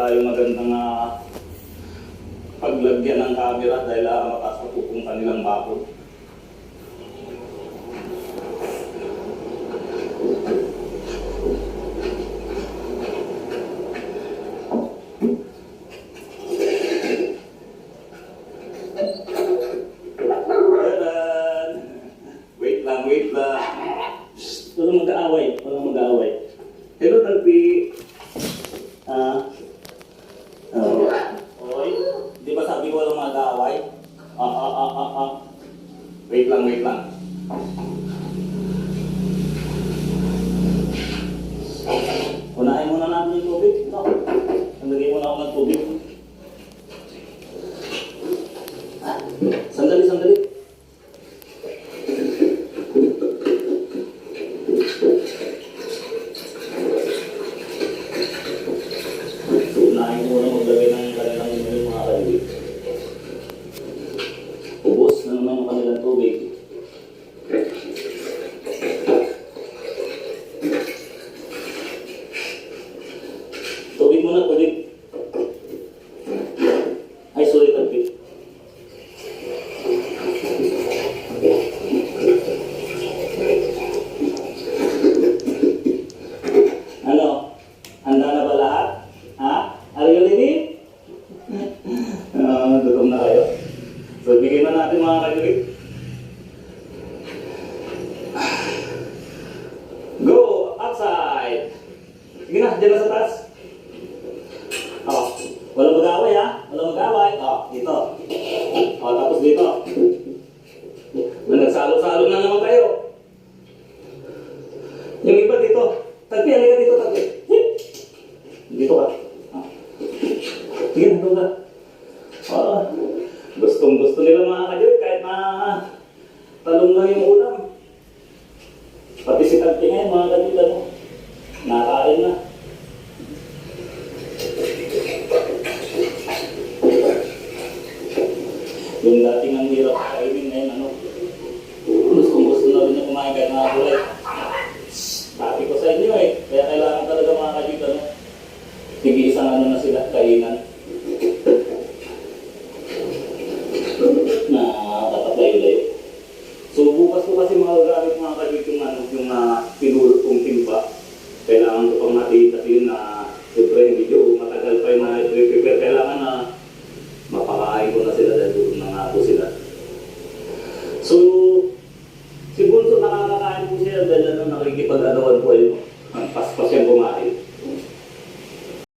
tayong magandang ah, paglagyan ng camera dahil uh, na po kung kanilang. Shh, Walang mag-aaway, walang mag-aaway. Hello, Tagpi. Ah, oh. Oy, di ba sabi ko walang mag-aaway? Ah, ah, ah, ah, ah. Wait lang, wait lang. Unahin muna natin yung tubig. No? Sandali muna ako ng tubig. Ah, Sandali, sandali. Unahin muna maglagay ng kanilang inumin mga kalibig. Ubus na naman yung kanilang tubig. Tubig muna, tubig. Ay, sorry, tubig. Ano? Handa na ba lahat? Ha? Are you ready? Ah, gutom na kayo. So, bigyan na natin mga kaibigan. Go! Outside! Sige na, dyan na sa taas. Oh, walang mag-away ha? Mag-away. Oh, dito. Oh, tapos dito. Na nagsalo-salo na naman kayo. Yung iba dito. Tagpi, halika dito, tagpi. Dito ka. Sige, nandun ka. Ah, gustong gusto nila mga kadyot kahit na talong na yung ulam. Pati si Tagpi ngayon mga kadyot ano, nakain na. Yung dating ang hirap kainin ngayon, ano, ulos kung gusto na rin niya kumain kahit mga gulay. Sabi ko sa inyo eh, kaya kailangan talaga mga kalit, ano, tig-isang ano na sila, kainan. Nakakatatayo-layo. So bukas ko kasi mga gamit mga kalit yung ano, yung ah, uh, pinulot kong timba. Kailangan ko pang makita yun na, uh, siyempre, medyo matagal pa yung na-prepare dala nung nakikipag-arawan po ay paspasyan kumain.